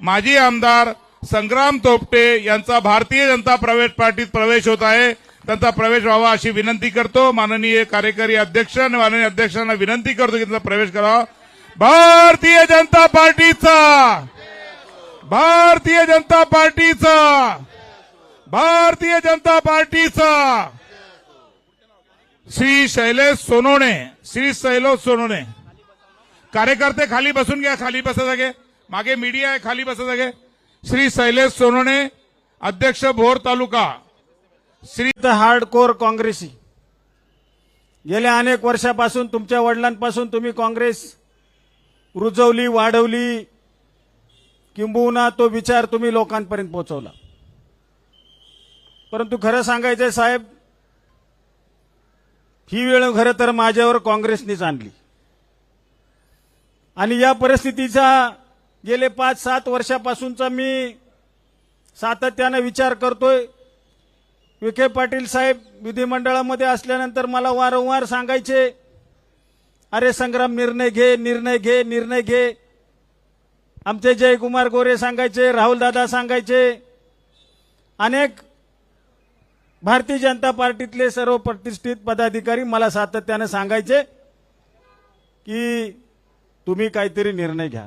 माजी आमदार संग्राम तोपटे यांचा भारतीय जनता प्रवेश पार्टीत प्रवेश होत आहे. त्यांचा प्रवेश व्हावा अशी विनंती करतो. माननीय कार्यकारी अध्यक्ष आणि माननीय अध्यक्षांना विनंती करतो की त्यांचा प्रवेश करावा. भारतीय जनता पार्टीचा! भारतीय जनता पार्टीचा! भारतीय जनता पार्टीचा! श्री शैलेश सोनवणे श्री शैलेश सोनोने. कार्यकर्ते खाली बसून घ्या खाली बसा सगळे. मागे मीडिया आहे खाली बसा सगळे श्री शैलेश सोनवणे अध्यक्ष भोर तालुका. श्री हार्डकोर काँग्रेसी. गेल्या अनेक वर्षापासून तुमच्या वडिलांपासून तुम्ही काँग्रेस रुजवली वाढवली. किंबहुना तो विचार तुम्ही लोकांपर्यंत पोहोचवला. परंतु खरं सांगायचंय साहेब ही वेळ खरं तर माझ्यावर काँग्रेसनीच आणली. आणि या परिस्थितीचा गेले पाच सात वर्षापासूनचा मी सातत्यानं विचार करतोय. विखे पाटील साहेब विधिमंडळामध्ये असल्यानंतर मला वारंवार सांगायचे अरे संग्राम निर्णय घे निर्णय घे निर्णय घे. आमचे जयकुमार गोरे सांगायचे राहुल दादा सांगायचे. अनेक भारतीय जनता पार्टीतले सर्व प्रतिष्ठित पदाधिकारी मला सातत्यानं सांगायचे की तुम्ही काहीतरी निर्णय घ्या.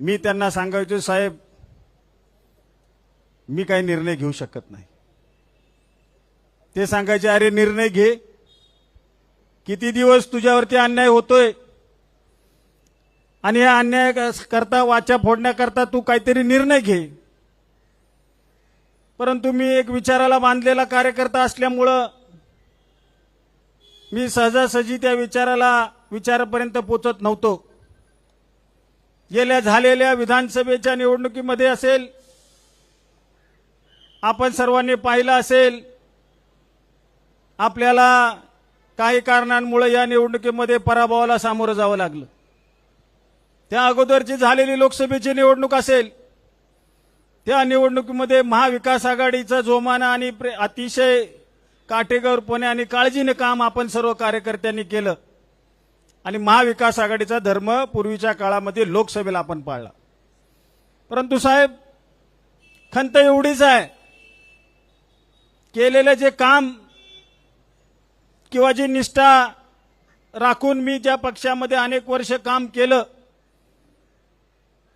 मी त्यांना सांगायचो साहेब मी काही निर्णय घेऊ शकत नाही. ते सांगायचे अरे निर्णय घे. किती दिवस तुझ्यावरती अन्याय होतोय? आणि या अन्याय करता वाचा फोडण्याकरता तू काहीतरी निर्णय घे. परंतु मी एक विचाराला बांधलेला कार्यकर्ता असल्यामुळं मी सहजासहजी त्या विचाराला विचारापर्यंत पोचत नव्हतो. गेल्या झालेल्या विधानसभेच्या निवडणुकीमध्ये असेल आपण सर्वांनी पाहिलं असेल आपल्याला काही कारणांमुळे या निवडणुकीमध्ये पराभवाला सामोरं जावं लागलं. त्या अगोदरची झालेली लोकसभेची निवडणूक असेल त्या निवडणुकीमध्ये महाविकास आघाडीचा जोमाना आणि प्रे- अतिशय काटेकोरपणे आणि काळजीने काम आपण सर्व कार्यकर्त्यांनी केलं. आणि महाविकास आघाडीचा धर्म पूर्वीच्या काळामध्ये लोकसभेला आपण पाळला. परंतु साहेब खंत एवढीच आहे केलेलं जे काम किंवा जी निष्ठा राखून मी ज्या पक्षामध्ये अनेक वर्ष काम केलं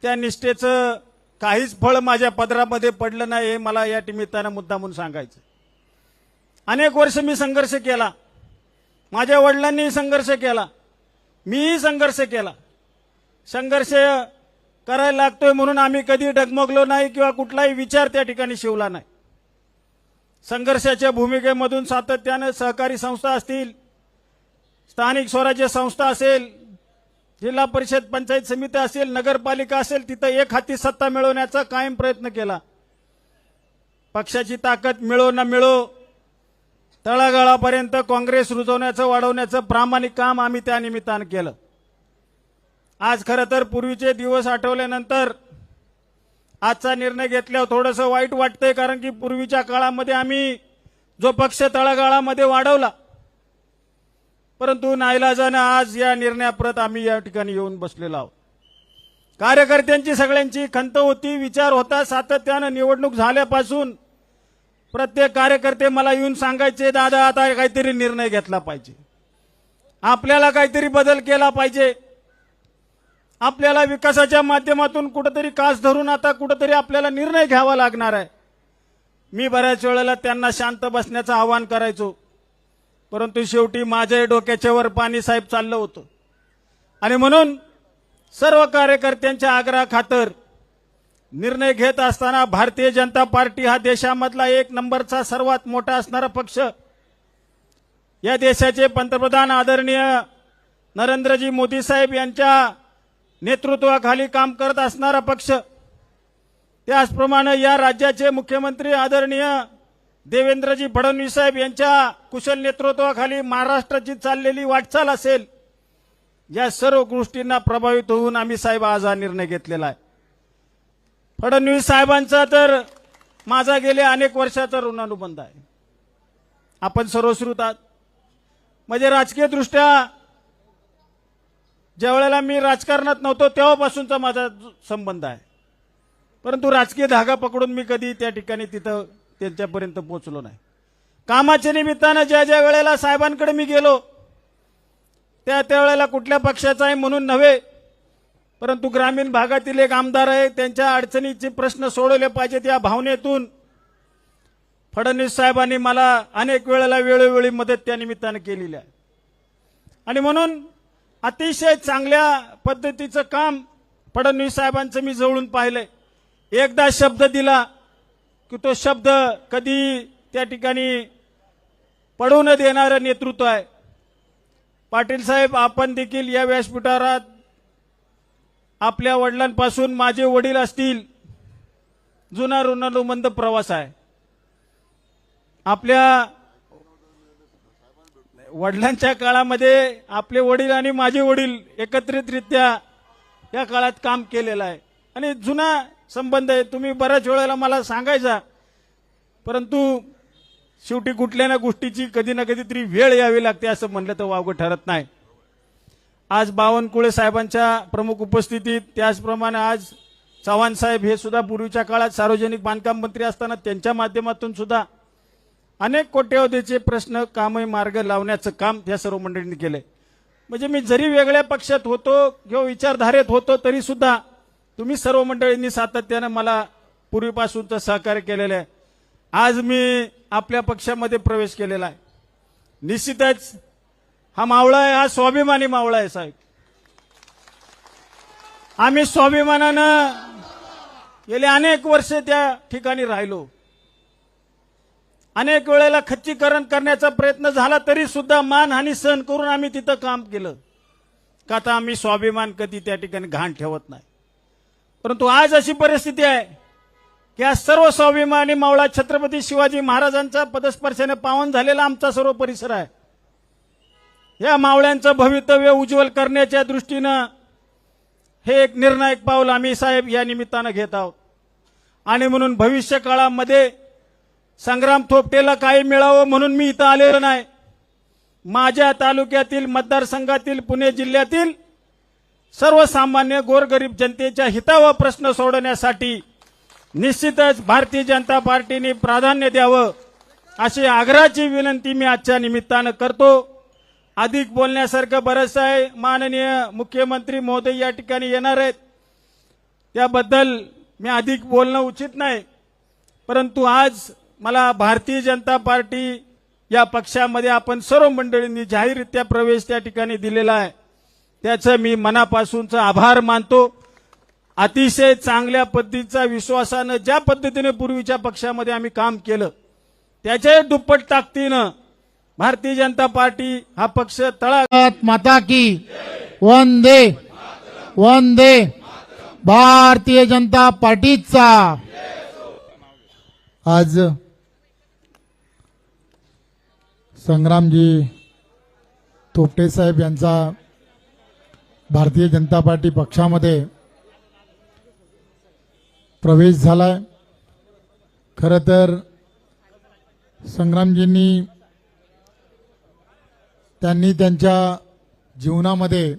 त्या निष्ठेचं काहीच फळ माझ्या पदरामध्ये पडलं नाही हे मला या निमित्तानं मुद्दा म्हणून सांगायचं अनेक वर्ष मी संघर्ष केला माझ्या वडिलांनी संघर्ष केला मीही संघर्ष केला. संघर्ष करायला लागतोय म्हणून आम्ही कधी डगमगलो नाही किंवा कुठलाही विचार त्या ठिकाणी शिवला नाही. संघर्षाच्या भूमिकेमधून सातत्यानं सहकारी संस्था असतील स्थानिक स्वराज्य संस्था असेल जिल्हा परिषद पंचायत समिती असेल नगरपालिका असेल तिथं एक हाती सत्ता मिळवण्याचा कायम प्रयत्न केला. पक्षाची ताकद मिळो न मिळो तळागाळापर्यंत काँग्रेस रुजवण्याचं वाढवण्याचं प्रामाणिक काम आम्ही त्या निमित्तानं केलं. आज खरं तर पूर्वीचे दिवस आठवल्यानंतर आजचा निर्णय घेतल्यावर थोडंसं वाईट वाटतंय कारण की पूर्वीच्या काळामध्ये आम्ही जो पक्ष तळागाळामध्ये वाढवला परंतु नाईलाजानं आज या निर्णयाप्रत आम्ही या ठिकाणी येऊन बसलेलो आहोत. कार्यकर्त्यांची सगळ्यांची खंत होती विचार होता सातत्यानं निवडणूक झाल्यापासून प्रत्येक कार्यकर्ते मला येऊन सांगायचे दादा आता काहीतरी निर्णय घेतला पाहिजे. आपल्याला काहीतरी बदल केला पाहिजे. आपल्याला विकासाच्या माध्यमातून कुठंतरी कास धरून आता कुठंतरी आपल्याला निर्णय घ्यावा लागणार आहे. मी बऱ्याच वेळेला त्यांना शांत बसण्याचं आवाहन करायचो. परंतु शेवटी माझ्याही डोक्याच्या वर पाणी साहेब चाललं होतं. आणि म्हणून सर्व कार्यकर्त्यांच्या आग्रहाखातर निर्णय घेत असताना भारतीय जनता पार्टी हा देशामधला एक नंबरचा सर्वात मोठा असणारा पक्ष. या देशाचे पंतप्रधान आदरणीय नरेंद्रजी मोदी साहेब यांच्या नेतृत्वाखाली काम करत असणारा पक्ष. त्याचप्रमाणे या राज्याचे मुख्यमंत्री आदरणीय देवेंद्रजी फडणवीस साहेब यांच्या कुशल नेतृत्वाखाली महाराष्ट्राची चाललेली वाटचाल असेल. या सर्व गोष्टींना प्रभावित होऊन आम्ही साहेब आज हा निर्णय घेतलेला आहे. फडणवीस साहेबांचा तर माझा गेले अनेक वर्षाचा ऋणानुबंध आहे. आपण सर्वश्रुत आहात. म्हणजे राजकीयदृष्ट्या ज्या वेळेला मी राजकारणात नव्हतो तेव्हापासूनचा माझा संबंध आहे. परंतु राजकीय धागा पकडून मी कधी त्या ठिकाणी तिथं त्यांच्यापर्यंत पोहोचलो नाही. कामाच्या निमित्तानं ज्या ज्या वेळेला साहेबांकडे मी गेलो त्या त्यावेळेला कुठल्या पक्षाचा आहे म्हणून नव्हे परंतु ग्रामीण भागातील एक आमदार आहे त्यांच्या अडचणीचे प्रश्न सोडवले पाहिजेत या भावनेतून. फडणवीस साहेबांनी मला अनेक वेळेला वेळोवेळी मदत त्या निमित्तानं केलेली आहे. आणि म्हणून अतिशय चांगल्या पद्धतीचं काम फडणवीस साहेबांचं मी जवळून पाहिलंय. एकदा शब्द दिला की तो शब्द कधी त्या ठिकाणी पडू न देणारं नेतृत्व आहे. पाटील साहेब आपण देखील या व्यासपीठावर आपल्या वडिलांपासून माझे वडील असतील. जुना ऋणानुबंध प्रवास आहे. आपल्या वडिलांच्या काळामध्ये आपले वडील आणि माझे वडील एकत्रितरित्या या काळात काम केलेलं आहे. आणि जुना संबंध आहे. तुम्ही बऱ्याच वेळेला मला सांगायचा. परंतु शेवटी कुठल्या ना गोष्टीची कधी ना कधीतरी वेळ यावी लागते असं म्हणलं तर वावगं ठरत नाही. आज बावनकुळे साहेबांच्या प्रमुख उपस्थितीत त्याचप्रमाणे आज चव्हाण साहेब हे सुद्धा पूर्वीच्या काळात सार्वजनिक बांधकाम मंत्री असताना त्यांच्या माध्यमातून सुद्धा अनेक कोट्यवधीचे प्रश्न कामही मार्ग लावण्याचं काम त्या सर्व मंडळींनी केलंय. म्हणजे मी जरी वेगळ्या पक्षात होतो किंवा विचारधारेत होतो तरी सुद्धा तुम्ही सर्व मंडळींनी सातत्यानं मला पूर्वीपासूनचं सहकार्य केलेलं आहे. आज मी आपल्या पक्षामध्ये प्रवेश केलेला आहे. निश्चितच हा मावळा आहे हा स्वाभिमानी मावळा आहे साहेब. आम्ही स्वाभिमानानं गेले अनेक वर्ष त्या ठिकाणी राहिलो. अनेक वेळेला खच्चीकरण करण्याचा प्रयत्न झाला तरी सुद्धा मानहानी सहन करून आम्ही तिथं काम केलं. का आता आम्ही स्वाभिमान कधी त्या ठिकाणी घाण ठेवत नाही. परंतु आज अशी परिस्थिती आहे की आज सर्व स्वाभिमानी मावळा छत्रपती शिवाजी महाराजांचा पदस्पर्शाने पावन झालेला आमचा सर्व परिसर आहे. या मावळ्यांचं भवितव्य उज्ज्वल करण्याच्या दृष्टीनं हे एक निर्णायक पाऊल आम्ही साहेब या निमित्तानं घेत आहोत. आणि म्हणून भविष्य काळामध्ये संग्राम थोपटेला काही मिळावं म्हणून मी इथं आलेलो नाही. माझ्या तालुक्यातील मतदारसंघातील पुणे जिल्ह्यातील सर्वसामान्य गोरगरीब जनतेच्या हितावर प्रश्न सोडवण्यासाठी निश्चितच भारतीय जनता पार्टीने प्राधान्य द्यावं अशी आग्रहाची विनंती मी आजच्या निमित्तानं करतो. अधिक बोलण्यासारखं बरंच आहे. माननीय मुख्यमंत्री महोदय या ठिकाणी येणार आहेत. त्याबद्दल मी अधिक बोलणं उचित नाही. परंतु आज मला भारतीय जनता पार्टी या पक्षामध्ये आपण सर्व मंडळींनी जाहीररित्या प्रवेश त्या ठिकाणी दिलेला आहे. त्याचं मी मनापासूनचं आभार मानतो. अतिशय चांगल्या पद्धतीचा विश्वासानं ज्या पद्धतीने पूर्वीच्या पक्षामध्ये आम्ही काम केलं त्याच्याही दुप्पट ताकदीनं भारतीय जनता पार्टी हा पक्ष तळा माता की वंदे वंदे भारतीय जनता पार्टीचा. आज संग्रामजी तोपटे साहेब यांचा भारतीय जनता पार्टी पक्षामध्ये प्रवेश झालाय. खरं तर संग्रामजींनी त्यांनी त्यांच्या जीवनामध्ये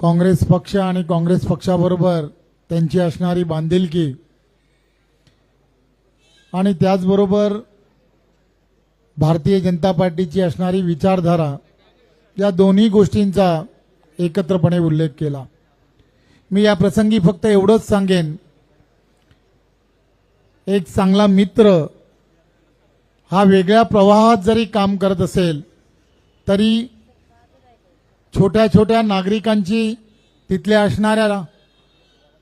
काँग्रेस पक्ष आणि काँग्रेस पक्षाबरोबर त्यांची असणारी बांधिलकी आणि त्याचबरोबर भारतीय जनता पार्टीची असणारी विचारधारा या दोन्ही गोष्टींचा एकत्रपणे उल्लेख केला. मी या प्रसंगी फक्त एवढंच सांगेन एक चांगला मित्र हा वेगळ्या प्रवाहात जरी काम करत असेल तरी छोट्या छोट्या नागरिकांची तिथल्या असणाऱ्या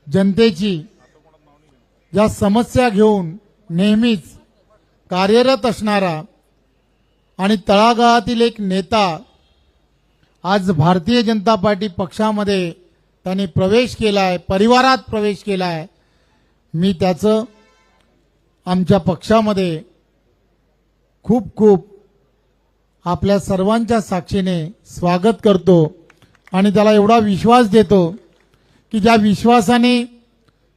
जनतेची ज्या समस्या घेऊन नेहमीच कार्यरत असणारा आणि तळागाळातील एक नेता आज भारतीय जनता पार्टी पक्षामध्ये त्यांनी प्रवेश केला आहे परिवारात प्रवेश केला आहे मी त्याचं आमच्या पक्षामध्ये खूप खूप आपल्या सर्वांच्या साक्षीने स्वागत करतो आणि त्याला एवढा विश्वास देतो की ज्या विश्वासाने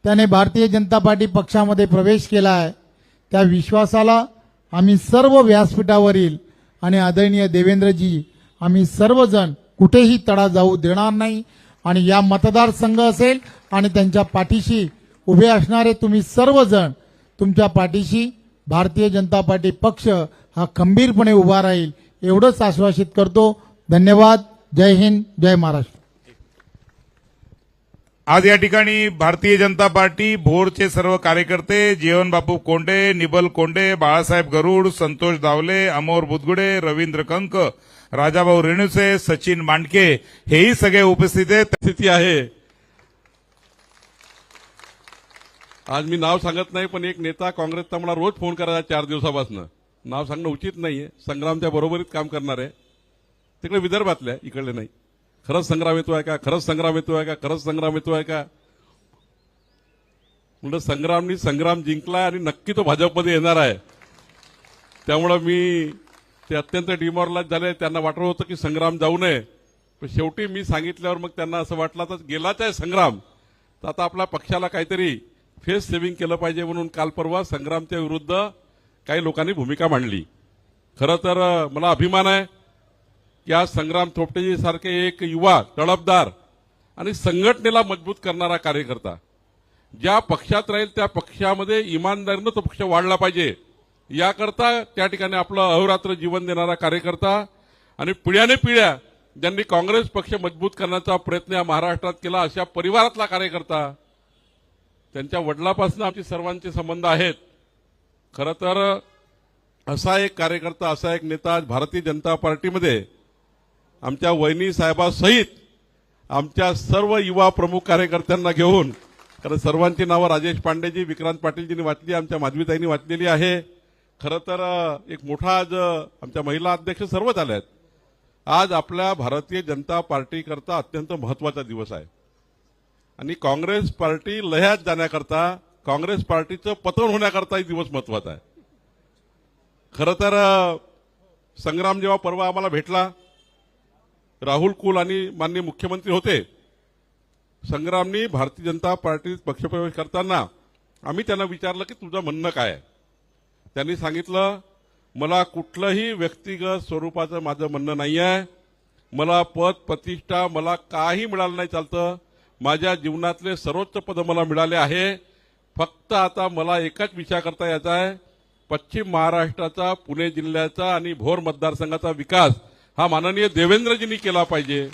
त्याने भारतीय जनता पार्टी पक्षामध्ये प्रवेश केला आहे त्या विश्वासाला आम्ही सर्व व्यासपीठावरील आणि आदरणीय देवेंद्रजी आम्ही सर्वजण कुठेही तडा जाऊ देणार नाही. आणि या मतदारसंघ असेल आणि त्यांच्या पाठीशी उभे असणारे तुम्ही सर्वजण तुमच्या पाठीशी भारतीय जनता पार्टी पक्ष हा खंबीरपणे उभा राहील. एवढंच आश्वासित करतो. धन्यवाद. जय हिंद. जय महाराष्ट्र. आज या ठिकाणी भारतीय जनता पार्टी भोरचे सर्व कार्यकर्ते जीवन बापू कोंडे निबल कोंडे बाळासाहेब गरुड संतोष दावले अमोर बुदगुडे रवींद्र कंक राजाभाऊ रेणुसे सचिन मांडके हेही सगळे उपस्थित आहेत. स्थिती आहे. आज मी नाव सांगत नाही पण एक नेता काँग्रेसचा मला रोज फोन करायचा चार दिवसापासून. नाव सांगणं उचित नाहीये. संग्रामच्या बरोबरीत काम करणार आहे. तिकडे विदर्भातल्या इकडले नाही. खरंच संग्राम येतो आहे का? खरंच संग्राम येतो आहे का? खरंच संग्राम येतो आहे का? म्हणजे संग्रामनी संग्राम जिंकलाय आणि नक्की तो भाजपमध्ये येणार आहे. त्यामुळं मी ते अत्यंत डिमॉरलाइज झाले. त्यांना वाटलं होतं की संग्राम जाऊ नये. पण शेवटी मी सांगितल्यावर मग त्यांना असं वाटलं तर गेलाच आहे संग्राम. तर आता आपल्या पक्षाला काहीतरी फेस सेव्हिंग केलं पाहिजे म्हणून काल परवा संग्रामच्या विरुद्ध काही लोकांनी भूमिका मांडली. खरं तर मला अभिमान आहे की आज संग्राम थोपटेजी सारखे एक युवा तडफदार आणि संघटनेला मजबूत करणारा कार्यकर्ता ज्या पक्षात राहील त्या पक्षामध्ये इमानदारीनं तो पक्ष वाढला पाहिजे. याकरता त्या ठिकाणी आपलं अहोरात्र जीवन देणारा कार्यकर्ता आणि पिढ्याने पिढ्या ज्यांनी काँग्रेस पक्ष मजबूत करण्याचा प्रयत्न या महाराष्ट्रात केला अशा परिवारातला कार्यकर्ता त्यांच्या वडिलापासून आमचे सर्वांचे संबंध आहेत. खरं तर असा एक कार्यकर्ता असा एक नेता आज भारतीय जनता पार्टीमध्ये आमच्या वहिनी साहेबासहित आमच्या सर्व युवा प्रमुख कार्यकर्त्यांना घेऊन कारण सर्वांची नावं राजेश पांडेजी विक्रांत पाटीलजींनी वाचली आमच्या माधवीताईंनी वाचलेली आहे. खरं तर एक मोठा आज आमच्या महिला अध्यक्ष सर्वच आल्या आहेत. आज आपल्या भारतीय जनता पार्टीकरता अत्यंत महत्त्वाचा दिवस आहे. आणि काँग्रेस पार्टी लह्यात जाण्याकरता काँग्रेस पार्टीचं पतन होण्याकरताही दिवस महत्त्वाचा आहे. खरं तर संग्राम जेव्हा परवा आम्हाला भेटला राहुल कुल आणि माननीय मुख्यमंत्री होते संग्रामनी भारतीय जनता पार्टीत पक्षप्रवेश करताना आम्ही त्यांना विचारलं की तुझं म्हणणं काय त्यांनी सांगितलं मला कुठलंही व्यक्तिगत स्वरूपाचं माझं म्हणणं नाही आहे. मला पद प्रतिष्ठा मला काही मिळालं नाही चालतं. माझ्या जीवनातले सर्वोच्च पद मला मिळाले आहे. फक्त आता मला एकाच विचार करता यायचा आहे. पश्चिम महाराष्ट्राचा पुणे जिल्ह्याचा आणि भोर मतदारसंघाचा विकास हा माननीय देवेंद्रजींनी केला पाहिजे.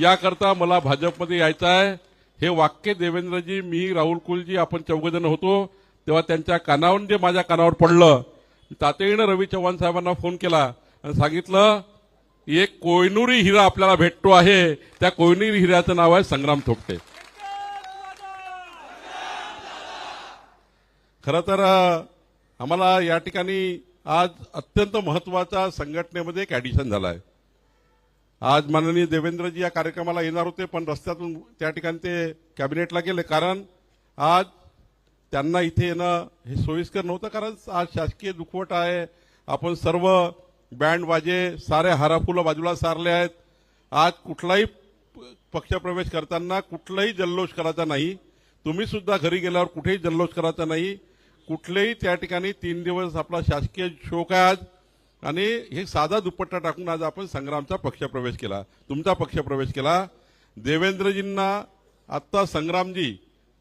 याकरता मला भाजपमध्ये यायचं आहे. हे वाक्य देवेंद्रजी मी राहुल कुलजी आपण चौघजण होतो. तेव्हा त्यांच्या कानावर जे माझ्या कानावर पडलं तातडीनं रवी चव्हाण साहेबांना फोन केला आणि सांगितलं एक कोयनुरी हिरा आपल्याला भेटतो आहे. त्या कोयनुरी हिऱ्याचं नाव आहे संग्राम थोपटे. खरं तर आम्हाला या ठिकाणी आज अत्यंत महत्त्वाचा संघटनेमध्ये एक ॲडिशन झाला आहे आज माननीय देवेंद्रजी या कार्यक्रमाला येणार होते पण रस्त्यातून त्या ठिकाणी ते कॅबिनेटला गेले. कारण आज त्यांना इथे येणं हे सोयीस्कर नव्हतं कारण आज शासकीय दुखवट आहे. आपण सर्व बँड वाजे सारे हाराफुलं बाजूला सारले आहेत. आज कुठलाही प- पक्षप्रवेश करताना कुठलाही जल्लोष करायचा नाही. तुम्ही सुद्धा घरी गेल्यावर कुठेही जल्लोष करायचा नाही. कुठलेही त्या ठिकाणी तीन दिवस आपला शासकीय शोक आहे आज. आणि हे साधा दुपट्टा टाकून आज आपण संग्रामचा पक्षप्रवेश केला. तुमचा पक्षप्रवेश केला. देवेंद्रजींना आत्ता संग्रामजी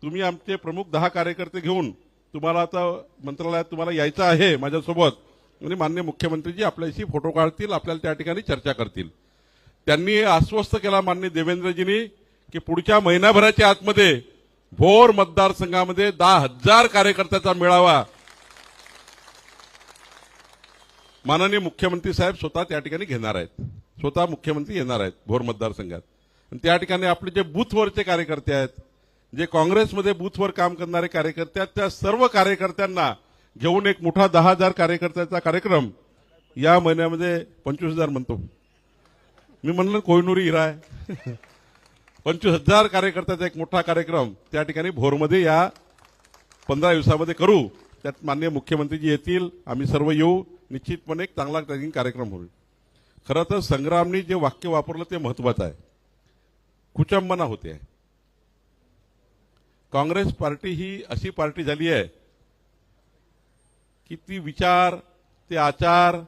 तुम्ही आमचे प्रमुख दहा कार्यकर्ते घेऊन तुम्हाला आता मंत्रालयात तुम्हाला यायचं आहे माझ्यासोबत. आणि मान्य मुख्यमंत्रीजी आपल्याशी फोटो काढतील आपल्याला त्या ठिकाणी चर्चा करतील. त्यांनी आश्वस्त केला मान्य देवेंद्रजींनी की पुढच्या महिनाभराच्या आतमध्ये भोर मतदारसंघामध्ये दहा हजार कार्यकर्त्याचा मेळावा. माननीय मुख्यमंत्री साहेब स्वतः त्या ठिकाणी घेणार आहेत. स्वतः मुख्यमंत्री येणार आहेत भोर मतदारसंघात. आणि त्या ठिकाणी आपले जे बूथवरचे कार्यकर्ते आहेत जे काँग्रेसमध्ये बूथवर काम करणारे कार्यकर्ते आहेत त्या सर्व कार्यकर्त्यांना घेऊन एक मोठा दहा हजार कार्यकर्त्याचा कार्यक्रम या महिन्यामध्ये पंचवीस हजार म्हणतो. मी म्हणलं कोहिनुरी हिरा आहे पंचवीस हजार कार्यकर्त्याचा एक मोठा कार्यक्रम त्या ठिकाणी भोरमध्ये या पंधरा दिवसामध्ये करू. त्यात माननीय मुख्यमंत्रीजी येतील आम्ही सर्व येऊ. निश्चितपणे एक चांगला ट्रेनिंग कार्यक्रम होईल. खरं तर संग्रामनी जे वाक्य वापरलं ते महत्वाचं आहे. कुचंबना होते. काँग्रेस पार्टी ही अशी पार्टी झाली आहे की ती विचार ते आचार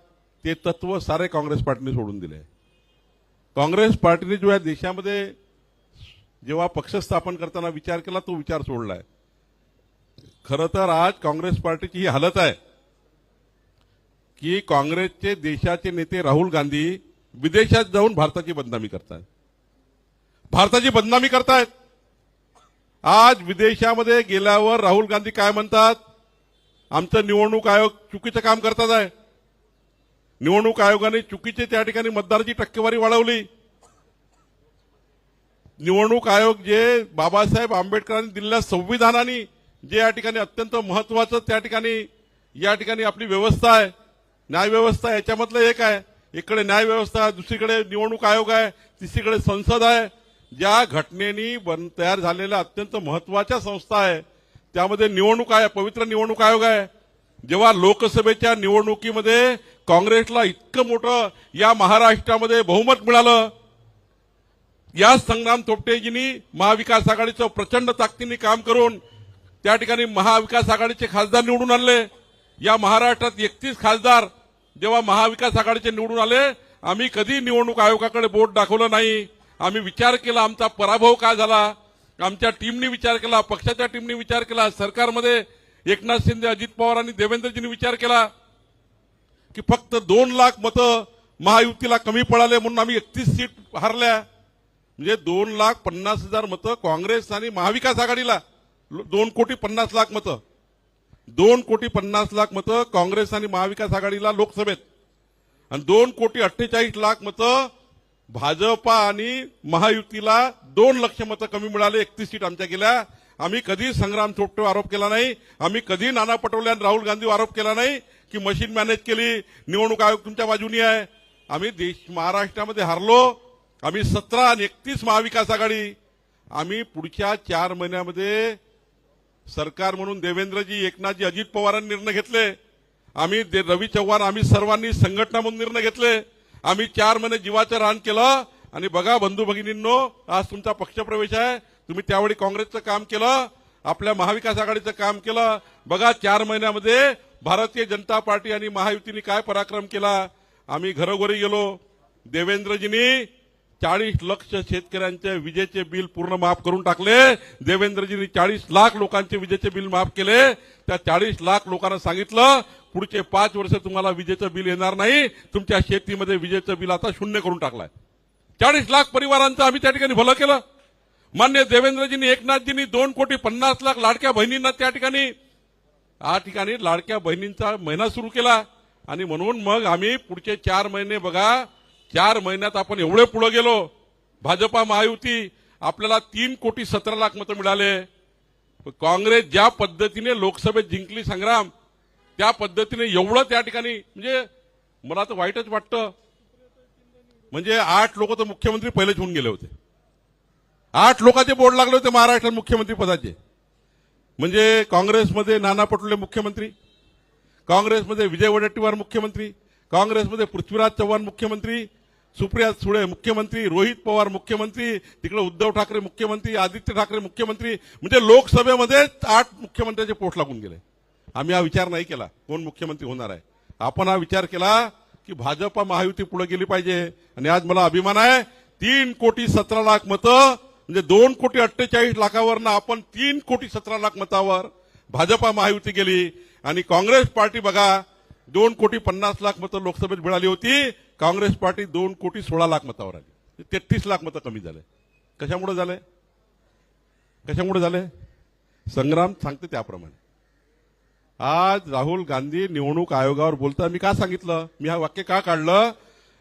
ते तत्व सारे काँग्रेस पार्टीने सोडून दिले. काँग्रेस पार्टीने जो या देशामध्ये जेव्हा पक्ष स्थापन करताना विचार केला तो विचार सोडलाय. खरं तर आज काँग्रेस पार्टीची ही हालत आहे की काँग्रेसचे देशाचे नेते राहुल गांधी विदेशात जाऊन भारताची बदनामी करतायत. भारताची बदनामी करतायत. आज विदेशामध्ये गेल्यावर राहुल गांधी काय म्हणतात? आमचं निवडणूक आयोग चुकीचं काम करतात आहे. निवडणूक आयोगाने चुकीचे त्या ठिकाणी मतदाराची टक्केवारी वाढवली. निवडणूक आयोग जे बाबासाहेब आंबेडकरांनी दिलेल्या संविधानाने जे या ठिकाणी अत्यंत महत्वाचं त्या ठिकाणी या ठिकाणी आपली व्यवस्था आहे न्यायव्यवस्था याच्यामधलं एक आहे. इकडे न्यायव्यवस्था आहे, दुसरीकडे निवडणूक आयोग आहे तिसरीकडे संसद आहे. ज्या घटनेनी बन तयार झालेल्या अत्यंत महत्त्वाच्या संस्था आहे त्यामध्ये निवडणूक आहे पवित्र निवडणूक आयोग आहे. जेव्हा लोकसभेच्या निवडणुकीमध्ये काँग्रेसला इतकं मोठं या महाराष्ट्रामध्ये बहुमत मिळालं या संग्राम थोपटेजींनी महाविकास आघाडीचं प्रचंड ताकदीने काम करून त्या ठिकाणी महाविकास आघाडीचे खासदार निवडून आणले. या महाराष्ट्रात एकतीस खासदार जेव्हा महाविकास आघाडीचे निवडून आले आम्ही कधी निवडणूक आयोगाकडे बोट दाखवलं नाही. आम्ही विचार केला आमचा पराभव काय झाला? आमच्या टीमनी विचार केला पक्षाच्या टीमने विचार केला सरकारमध्ये एकनाथ शिंदे अजित पवार आणि देवेंद्रजींनी विचार केला की फक्त दोन लाख मतं महायुतीला कमी पडाले म्हणून आम्ही एकतीस सीट हारल्या. म्हणजे दोन लाख पन्नास हजार मतं काँग्रेस आणि महाविकास आघाडीला. दोन कोटी पन्नास लाख मतं. दोन कोटी पन्नास लाख मतं काँग्रेस आणि महाविकास आघाडीला लोकसभेत. आणि दोन कोटी अठ्ठेचाळीस लाख मतं भाजपा आणि महायुतीला दोन लक्ष मतं कमी मिळाले एकतीस सीट आमच्या गेल्या. आम्ही कधी संग्राम चोपटे आरोप केला नाही. आम्ही कधी नाना पटोले आणि राहुल गांधीवर आरोप केला नाही की मशीन मॅनेज केली निवडणूक आयोग तुमच्या बाजूनी आहे. आम्ही देश महाराष्ट्रामध्ये हारलो आम्ही सतरा आणि एकतीस महाविकास आघाडी. आम्ही पुढच्या चार महिन्यामध्ये सरकार म्हणून देवेंद्रजी एकनाथजी अजित पवारांनी निर्णय घेतले. आम्ही दे- रवी चव्हाण आम्ही सर्वांनी संघटना म्हणून निर्णय घेतले. आम्ही चार महिने जीवाचं रान केलं. आणि बघा बंधू भगिनींनो आज तुमचा पक्षप्रवेश आहे. तुम्ही त्यावेळी काँग्रेसचं काम केलं. आपल्या महाविकास आघाडीचं काम केलं. बघा चार महिन्यामध्ये भारतीय जनता पार्टी आणि महायुतीने काय पराक्रम केला. आम्ही घरोघरी गेलो. देवेंद्रजींनी चाळीस लक्ष शेतकऱ्यांचे विजेचे बिल पूर्ण माफ करून टाकले. देवेंद्रजींनी चाळीस लाख लोकांचे विजेचे बिल माफ केले. त्या चाळीस लाख लोकांना सांगितलं पुढचे पाच वर्ष तुम्हाला विजेचं बिल येणार नाही. तुमच्या शेतीमध्ये विजेचं बिल आता शून्य करून टाकलाय. चाळीस लाख परिवारांचं आम्ही त्या ठिकाणी भलं केलं. मान्य देवेंद्रजींनी एकनाथजींनी दोन कोटी पन्नास लाख लाडक्या बहिणींना त्या ठिकाणी या ठिकाणी लाडक्या बहिणींचा महिना सुरू केला. आणि म्हणून मग आम्ही पुढचे चार महिने बघा चार महिन्यात आपण एवढे पुढे गेलो. भाजपा महायुती आपल्याला तीन कोटी सतरा लाख मतं मिळाले. काँग्रेस ज्या पद्धतीने लोकसभेत जिंकली संग्राम त्या पद्धतीने एवढं त्या ठिकाणी म्हणजे मला तर वाईटच वाटतं. म्हणजे आठ लोक तर मुख्यमंत्री पहिलेच होऊन गेले होते. आठ लोकांचे बोर्ड लागले होते महाराष्ट्रात मुख्यमंत्री पदाचे. म्हणजे काँग्रेसमध्ये नाना पटोले मुख्यमंत्री काँग्रेसमध्ये विजय वडेट्टीवार मुख्यमंत्री काँग्रेसमध्ये पृथ्वीराज चव्हाण मुख्यमंत्री सुप्रिया सुळे मुख्यमंत्री रोहित पवार मुख्यमंत्री तिकडे उद्धव ठाकरे मुख्यमंत्री आदित्य ठाकरे मुख्यमंत्री म्हणजे लोकसभेमध्ये आठ मुख्यमंत्र्यांचे पोट लागून गेले. आम्ही हा विचार नाही केला कोण मुख्यमंत्री होणार आहे. आपण हा विचार केला की भाजपा महायुती पुढे गेली पाहिजे. आणि आज मला अभिमान आहे तीन कोटी सतरा लाख मतं म्हणजे दोन कोटी अठ्ठेचाळीस लाखावरनं आपण तीन कोटी सतरा लाख मतावर भाजपा महायुती गेली. आणि काँग्रेस पार्टी बघा दोन कोटी पन्नास लाख मतं लोकसभेत मिळाली होती. काँग्रेस पार्टी दोन कोटी सोळा लाख मतावर आली. तेहतीस लाख मतं कमी झाले. कशामुळे झाले? कशामुळे झाले? संग्राम सांगते त्याप्रमाणे. आज राहुल गांधी निवडणूक आयोगावर बोलता. मी का सांगितलं? मी हा वाक्य का काढलं?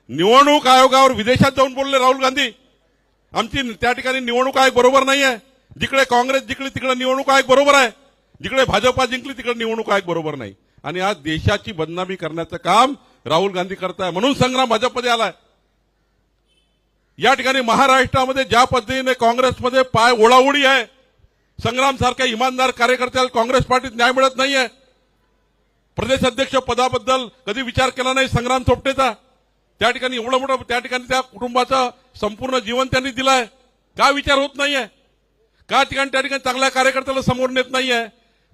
निवडणूक आयोगावर विदेशात जाऊन बोलले राहुल गांधी. आमची त्या ठिकाणी निवडणूक आयोग बरोबर नाही आहे जिकडे काँग्रेस जिकडे तिकडे निवडणूक आयोग बरोबर आहे. जिकडे भाजपा जिंकली तिकडे निवडणूक आयोग बरोबर नाही. आणि आज देशाची बदनामी करण्याचं काम राहुल गांधी करताय म्हणून संग्राम भाजपमध्ये आलाय. या ठिकाणी महाराष्ट्रामध्ये ज्या पद्धतीने काँग्रेसमध्ये पाय ओढाओढी आहे संग्राम सारख्या इमानदार कार्यकर्त्याला काँग्रेस पार्टीत न्याय मिळत नाहीये. प्रदेश अध्यक्ष पदाबद्दल कधी विचार केला नाही संग्राम थोपटेचा त्या ठिकाणी एवढं मोठं त्या ठिकाणी त्या कुटुंबाचं संपूर्ण जीवन त्यांनी दिलंय. का विचार होत नाहीये? का ठिकाणी त्या ठिकाणी चांगल्या कार्यकर्त्याला समोर नेत नाहीये?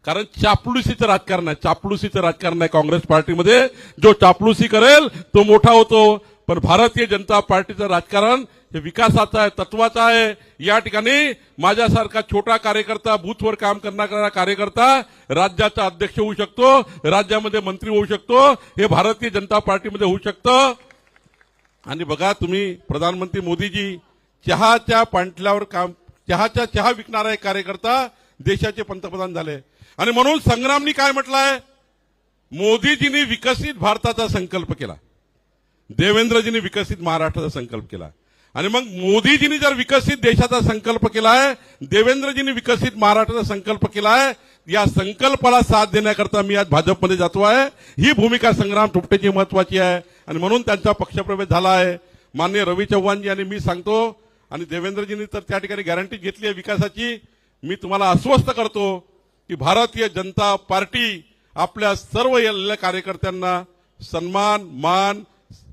कारण चापलुसीचं राजकारण आहे. चापलुसीचं राजकारण आहे काँग्रेस पार्टीमध्ये. जो चापलुसी करेल तो मोठा होतो. पण भारतीय जनता पार्टीचं राजकारण हे विकासाचं आहे तत्वाचं आहे. या ठिकाणी माझ्यासारखा छोटा कार्यकर्ता बूथवर काम करणारा कार्यकर्ता राज्याचा अध्यक्ष होऊ शकतो राज्यामध्ये मंत्री होऊ शकतो हे भारतीय जनता पार्टीमध्ये होऊ शकतं. आणि बघा तुम्ही प्रधानमंत्री मोदीजी चहाच्या पांटल्यावर काम चहाच्या चहा विकणारा एक कार्यकर्ता देशाचे पंतप्रधान झाले. आणि म्हणून संग्रामनी काय म्हटलंय? मोदीजींनी विकसित भारताचा संकल्प केला. देवेंद्रजींनी विकसित महाराष्ट्राचा संकल्प केला. आणि मग मोदीजींनी जर विकसित देशाचा संकल्प केलाय देवेंद्रजींनी विकसित महाराष्ट्राचा संकल्प केलाय या संकल्पाला साथ देण्याकरता मी आज भाजपमध्ये जातो आहे. ही भूमिका संग्राम थोपटेची महत्वाची आहे. आणि म्हणून त्यांचा पक्षप्रवेश झाला आहे मान्य रवी चव्हाणजी आणि मी सांगतो आणि देवेंद्रजींनी तर त्या ठिकाणी गॅरंटी घेतली आहे विकासाची. मी तुम्हाला अस्वस्थ करतो की भारतीय जनता पार्टी आपल्या सर्व या कार्यकर्त्यांना सन्मान मान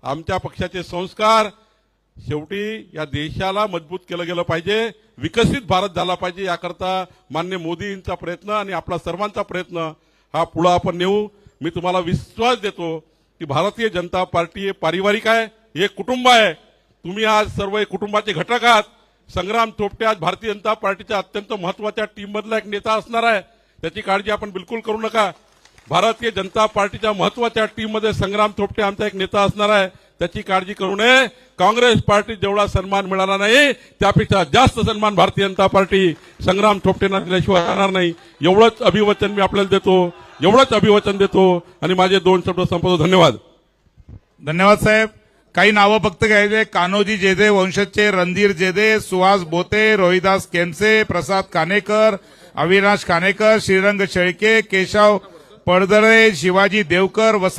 आमच्या पक्षाचे संस्कार शेवटी या देशाला मजबूत केलं गेलं पाहिजे विकसित भारत झाला पाहिजे याकरता मान्य मोदींचा प्रयत्न आणि आपला सर्वांचा प्रयत्न हा पुढं आपण नेऊ. मी तुम्हाला विश्वास देतो की भारतीय जनता पार्टी हे पारिवारिक आहे हे एक कुटुंब आहे. तुम्ही आज सर्व कुटुंबाचे घटक आहात. संग्राम थोपटे आज भारतीय जनता पार्टीच्या अत्यंत महत्त्वाच्या टीममधला एक नेता असणार आहे. त्याची काळजी आपण बिलकुल करू नका. भारतीय जनता पार्टीच्या महत्त्वाच्या टीममध्ये संग्राम थोपटे आमचा एक नेता असणार आहे. त्याची काळजी करू नये. काँग्रेस पार्टी जेवढा सन्मान मिळाला नाही त्यापेक्षा जास्त सन्मान भारतीय जनता पार्टी संग्राम थोपटेंना दिल्याशिवाय राहणार नाही. एवढंच अभिवचन मी आपल्याला देतो. एवढंच अभिवचन देतो. आणि माझे दोन शब्द संपवतो. धन्यवाद. धन्यवाद साहेब. काही नावं फक्त घ्यायचे. कान्होजी जेदे वंशजचे रणधीर जेदे सुहास बोते रोहिदास केमसे प्रसाद कानेकर अविनाश खानेकर श्रीरंग शेळके केशव पडदळे शिवाजी देवकर वसंत